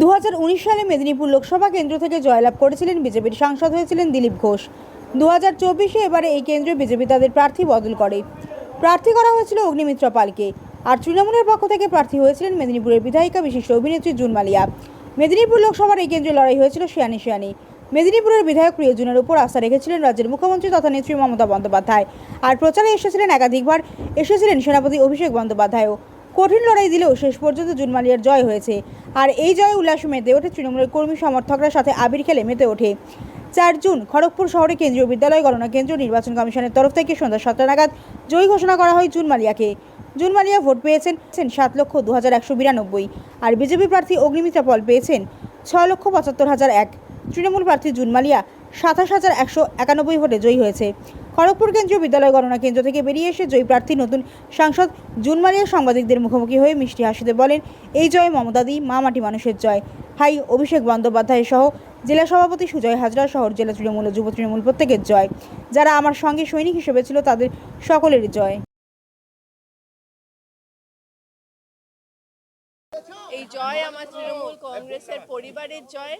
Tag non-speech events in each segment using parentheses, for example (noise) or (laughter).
দু হাজার উনিশ সালে মেদিনীপুর লোকসভা কেন্দ্র থেকে জয়লাভ করেছিলেন বিজেপির সাংসদ হয়েছিলেন দিলীপ ঘোষ। দু হাজার চব্বিশে এবারে এই কেন্দ্রে বিজেপি তাদের প্রার্থী বদল করে। প্রার্থী করা হয়েছিল অগ্নিমিত্রা পালকে। আর তৃণমূলের পক্ষ থেকে প্রার্থী হয়েছিলেন মেদিনীপুরের বিধায়িকা, বিশিষ্ট অভিনেত্রী জুন মালিয়া মেদিনীপুর লোকসভার এই কেন্দ্রে লড়াই হয়েছিল শিয়ানি শিয়ানি। মেদিনীপুরের বিধায়ক প্রিয়জনের উপর আস্থা রেখেছিলেন রাজ্যের মুখ্যমন্ত্রী তথা নেত্রী মমতা বন্দ্যোপাধ্যায়। আর প্রচারে এসেছিলেন একাধিকবার। এসেছিলেন সেনাপতি অভিষেক বন্দ্যোপাধ্যায়ও। কঠিন লড়াই দিলেও শেষ পর্যন্ত জুনমালিয়ার জয় হয়েছে। আর এই জয়ে উল্লাসে মেতে ওঠে তৃণমূলের কর্মী সমর্থকরা সাথে আবির খেলে মেতে ওঠে। চার জুন খড়গপুর শহরে কেন্দ্রীয় বিদ্যালয় গণনা কেন্দ্র নির্বাচন কমিশনের তরফ থেকে সন্ধ্যা সাতটা নাগাদ জয়ী ঘোষণা করা হয় জুন মালিয়াকে জুন মালিয়া ভোট পেয়েছেন সাত লক্ষ দু হাজার একশো বিরানব্বই আর বিজেপি প্রার্থী অগ্নিমিত্রা পল পেয়েছেন ছ লক্ষ পঁচাত্তর হাজার এক। তৃণমূল প্রার্থী জুন মালিয়া সাতাশ হাজার একশো একানব্বই ভোটে জয়ী হয়েছে। খড়গপুর কেন্দ্রীয় বিদ্যালয় গণনা কেন্দ্র থেকে বেরিয়ে এসে জয়ী প্রার্থী নতুন সাংসদ জুন মালিয়া সাংবাদিকদের মুখোমুখি হয়ে মিষ্টি হাসিতে বলেন, এই জয় মমতাদি, মা মাটি মানুষের জয়। হাই, অভিষেক বন্দ্যোপাধ্যায় সহ জেলা সভাপতি সুজয় হাজরা শহর জেলা তৃণমূল যুব তৃণমূল প্রত্যেকের জয়। যারা আমার সঙ্গে সৈনিক হিসেবে ছিল, তাদের সকলের জয়। এই জয় আমার তৃণমূল কংগ্রেসের পরিবারের জয়।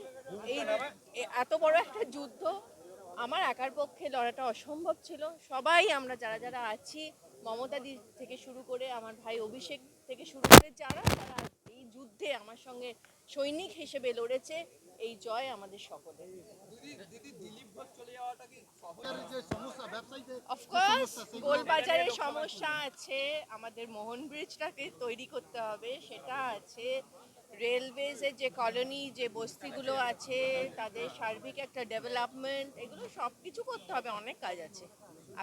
এই এত বড় একটা যুদ্ধ আমার একার পক্ষে লড়াটা অসম্ভব ছিল। সবাই আমরা যারা যারা আছি, মমতা দি থেকে শুরু করে আমার ভাই অভিষেক থেকে শুরু করে যারা তারা এই যুদ্ধে আমার সঙ্গে সৈনিক হিসেবে লড়েছে, এই জয় আমাদের সকলের। গোলবাজারের সমস্যা আছে। আমাদের মোহন ব্রিজটাকে তৈরি করতে হবে, সেটা আছে। যে কলোনি যে বস্তিগুলো আছে, তাদের সার্বিক একটা ডেভেলপমেন্ট এগুলো সব কিছু করতে হবে, অনেক কাজ আছে।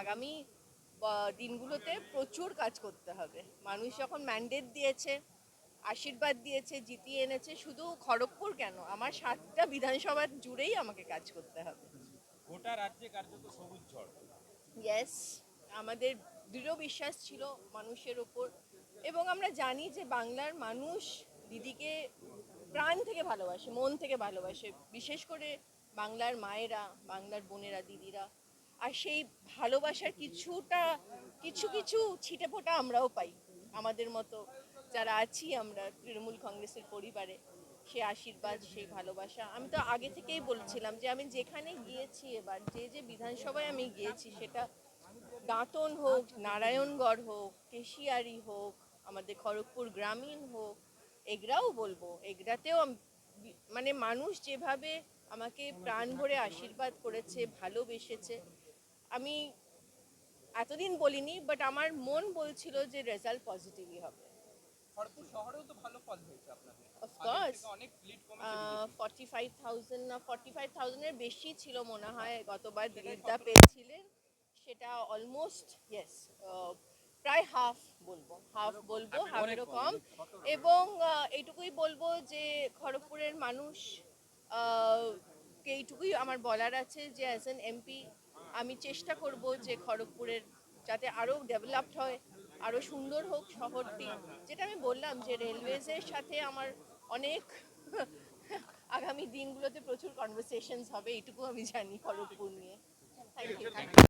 আগামী দিনগুলোতে প্রচুর কাজ করতে হবে। মানুষ যখন ম্যান্ডেট দিয়েছে, আশীর্বাদ দিয়েছে, জিতিয়ে এনেছে, শুধু খড়গপুর কেন? আমার সাতটা বিধানসভা জুড়েই আমাকে কাজ করতে হবে। গোটা রাজ্যে কার্যত সবুজ ঝড়। ইয়েস আমাদের দৃঢ় বিশ্বাস ছিল মানুষের ওপর এবং আমরা জানি যে বাংলার মানুষ দিদিকে প্রাণ থেকে ভালোবাসে, মন থেকে ভালোবাসে, বিশেষ করে বাংলার মায়েরা, বাংলার বোনেরা, দিদিরা। আর সেই ভালোবাসার কিছুটা, কিছু কিছু ছিটে ফোটা আমরাও পাই আমাদের মতো যারা আছি আমরা, তৃণমূল কংগ্রেসের পরিবারে, সে আশীর্বাদ, সেই ভালোবাসা। আমি তো আগে থেকেই বলছিলাম যে আমি যেখানে গিয়েছি এবার, যে যে বিধানসভায় আমি গিয়েছি, সেটা দাঁতন হোক, নারায়ণগড় হোক, কেশিয়ারি হোক, আমাদের খড়গপুর গ্রামীণ হোক, এগরাও বলব, এগরাতেও মানে মানুষ যেভাবে আমাকে প্রাণ ভরে আশীর্বাদ করেছে, ভালোবেসেছে, আমি এতদিন বলিনি বাট আমার মন বলছিল যে রেজাল্ট পজিটিভই হবে। খড়গপুর শহরেও তো ভালো ফল হয়েছে আপনাদের। অফকোর্স অনেক লিড কমেছে ফর্টি ফাইভ থাউজেন্ড না ফর্টি ফাইভ থাউজেন্ডের বেশি ছিল মনে হয় গতবার দিলীপদা পেয়েছিলেন। সেটা অলমোস্ট ইয়েস প্রায় হাফ বলব হাফ বলব হাফেরও কম এবং এইটুকুই বলব যে খড়গপুরের মানুষ এইটুকুই আমার বলার আছে যে অ্যাজ এন এমপি আমি চেষ্টা করব যে খড়গপুরের যাতে আরও ডেভেলপড হয়। আরও সুন্দর হোক শহরটি। যেটা আমি বললাম যে রেলওয়েজের সাথে আমার অনেক (laughs) আগামী দিনগুলোতে প্রচুর কনভারসেশনস হবে এটুকু আমি জানি খড়গপুর নিয়ে। Thank you